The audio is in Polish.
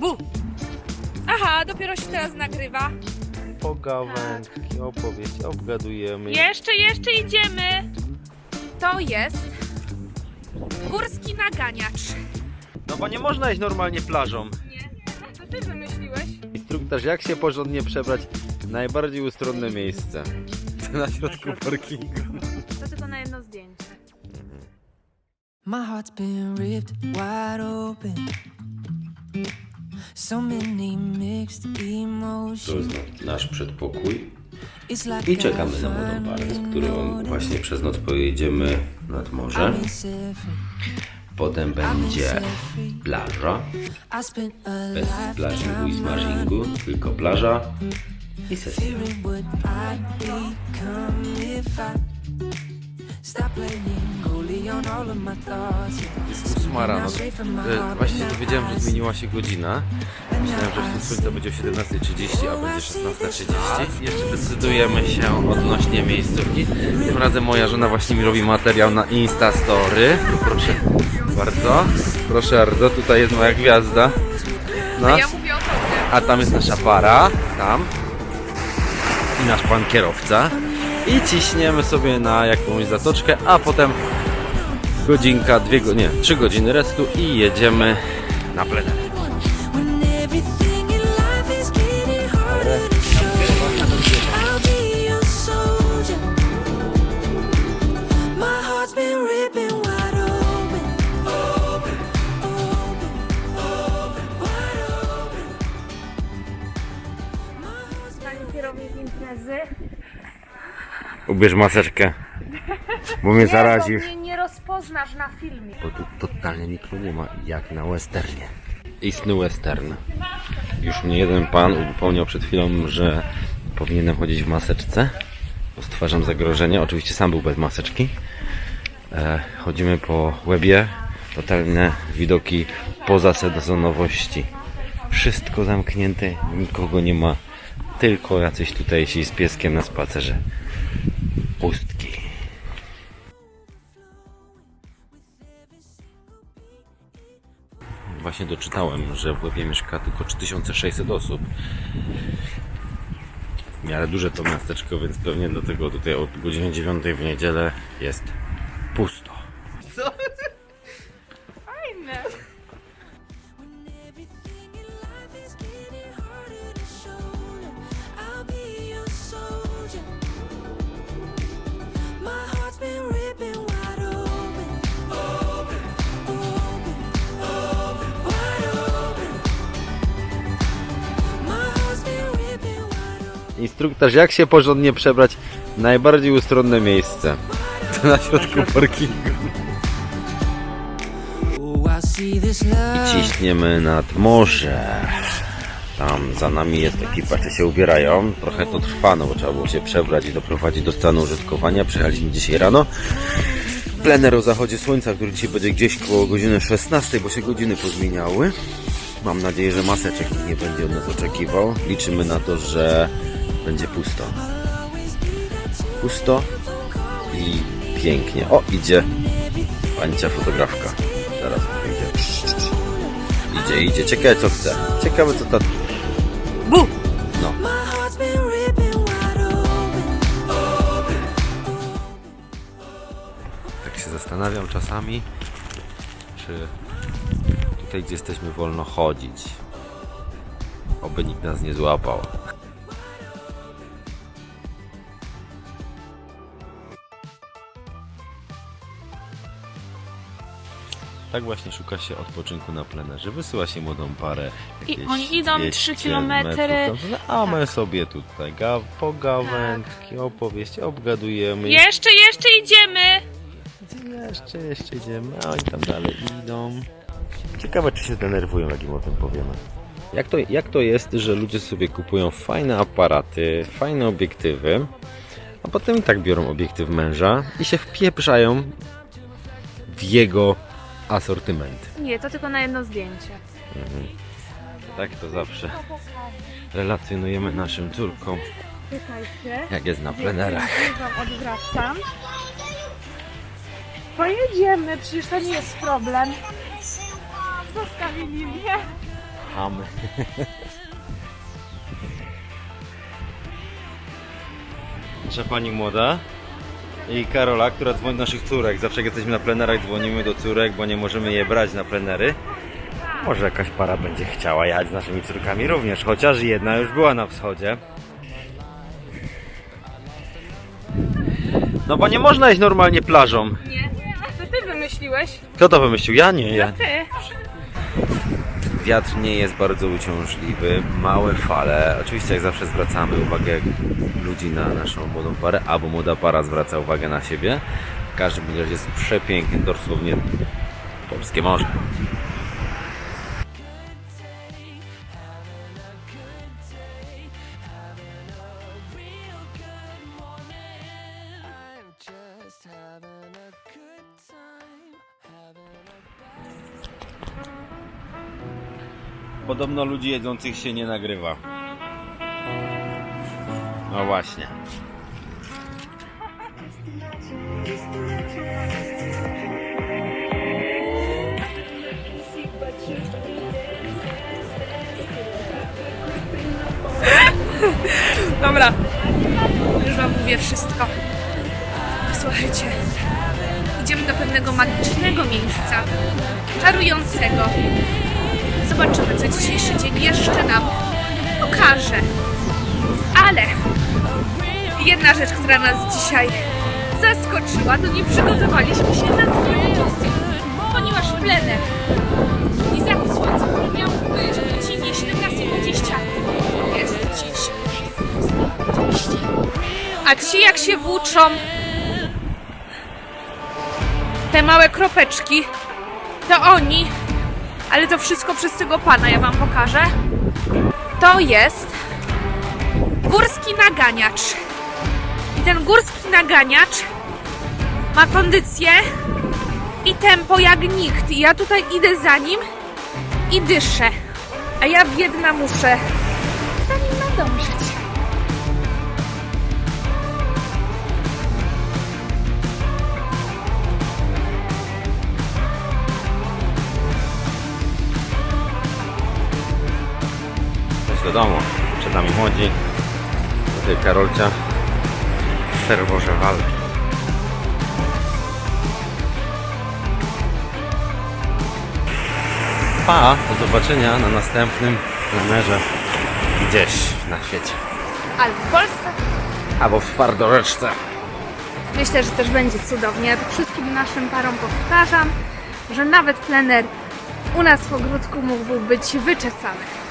Bu! Aha, dopiero się teraz nagrywa. Pogawędki, opowieść, obgadujemy. Jeszcze, jeszcze idziemy. To jest górski naganiacz. No bo nie można iść normalnie plażą. Nie, to ty wymyśliłeś. Instruktaż, jak się porządnie przebrać w najbardziej ustronne miejsce. Na środku parkingu. To tylko na jedno zdjęcie. My heart's been ripped wide open. So many mixed To jest nasz przedpokój. I czekamy na młodą parę, z którą właśnie przez noc pojedziemy nad morze. Potem będzie plaża. Bez plażingu i smażingu, tylko plaża i sesja. Ósma rano. E, Właśnie się dowiedziałem, że zmieniła się godzina. Myślałem, że wschód słońca będzie o 17.30, a będzie 16.30. Jeszcze decydujemy się odnośnie miejscówki. Tym razem moja żona właśnie mi robi materiał na Instastory. Proszę bardzo. Proszę bardzo, tutaj jest moja gwiazda. No. Ja mówię o tobie. A tam jest nasza para, tam. I nasz pan kierowca. I ciśniemy sobie na jakąś zatoczkę, a potem godzinka, dwie nie, trzy godziny restu i jedziemy na plener. Kierownik imprezy. Ubierz maseczkę, bo mnie zarazisz. Nie, nie rozpoznasz na filmie. Bo tu totalnie nikogo nie ma, jak na westernie. Istny western. Już mnie jeden pan upomniał przed chwilą, że powinienem chodzić w maseczce, bo stwarzam zagrożenie. Oczywiście sam był bez maseczki. E, chodzimy po łebie, totalne widoki poza sezonowości. Wszystko zamknięte, nikogo nie ma, tylko jacyś tutaj ci z pieskiem na spacerze. Pustki. Właśnie doczytałem, że w Łebie mieszka tylko 3600 osób. W miarę duże to miasteczko, więc pewnie dlatego tutaj od godziny 9 w niedzielę jest Instruktaż, jak się porządnie przebrać w najbardziej ustronne miejsce. To na środku parkingu. I. Ciśniemy nad morze. Tam za nami jest ekipa, czy się ubierają. Trochę to trwa, no bo trzeba było się przebrać i doprowadzić do stanu użytkowania. Przyjechaliśmy dzisiaj rano. Plener o zachodzie słońca, który dzisiaj będzie gdzieś koło godziny 16, bo się godziny pozmieniały. Mam nadzieję, że maseczek nie będzie od nas oczekiwał. Liczymy na to, że będzie pusto. Pusto i pięknie. O, idzie pańcia fotografka. Zaraz wyjdzie. Idzie, idzie. Ciekawe co chce. Ciekawe co ta... Bu! No. Tak się zastanawiam czasami, czy tutaj gdzie jesteśmy wolno chodzić. Oby nikt nas nie złapał. Tak właśnie szuka się odpoczynku na plenerze. Wysyła się młodą parę. I oni idą 200 trzy kilometry. metrów tam, A my sobie tutaj ga- pogawędki, opowieści, obgadujemy. Jeszcze, jeszcze idziemy. Jeszcze, jeszcze idziemy, a oni tam dalej idą. Ciekawe, czy się zdenerwują, jak im o tym powiemy. Jak to, jak to jest, że ludzie sobie kupują fajne aparaty, fajne obiektywy, a potem i tak biorą obiektyw męża i się wpieprzają w jego asortyment. Nie, to tylko na jedno zdjęcie. Tak to zawsze relacjonujemy naszym córkom, Czekajcie. jak jest na plenerach. Wam odwracam. Pojedziemy, przecież to nie jest problem. Zostawili mnie. Chamy. Nasza pani młoda i Karola, która dzwoni do naszych córek. Zawsze jak jesteśmy na plenerach, dzwonimy do córek, bo nie możemy je brać na plenery. Może jakaś para będzie chciała jechać z naszymi córkami również, chociaż jedna już była na wschodzie. No bo nie można iść normalnie plażą. Nie, to ty wymyśliłeś. Kto to wymyślił? Ja nie, ja. Ty. Wiatr nie jest bardzo uciążliwy, małe fale. Oczywiście jak zawsze zwracamy uwagę ludzi na naszą młodą parę, albo młoda para zwraca uwagę na siebie. W każdym razie jest przepięknie, dosłownie polskie morze. Podobno ludzi jedzących się nie nagrywa. No właśnie. Dobra. Już wam mówię wszystko. Słuchajcie. Idziemy do pewnego magicznego miejsca. Czarującego. Zobaczymy, co dzisiejszy dzień jeszcze nam pokaże. Ale jedna rzecz, która nas dzisiaj zaskoczyła, to nie przygotowaliśmy się na zmianę ponieważ plener i zachód słońca miał być o godzinie 17.20. Jest dziś 16.20. A ci jak się włóczą te małe kropeczki, to oni, ale to wszystko przez tego pana, ja wam pokażę. To jest górski naganiacz. I ten górski naganiacz ma kondycję i tempo jak nikt. I ja tutaj idę za nim i dyszę. A ja biedna muszę za nim nadążyć. Do domu. Przed nami młodzi. Tutaj Karolcia w ferworze walki. Pa, do zobaczenia na następnym plenerze gdzieś na świecie. Ale w Polsce Albo w Twardorzeczce. myślę, że też będzie cudownie. Ja to wszystkim naszym parom powtarzam, że nawet plener u nas w ogródku mógłby być wyczesany.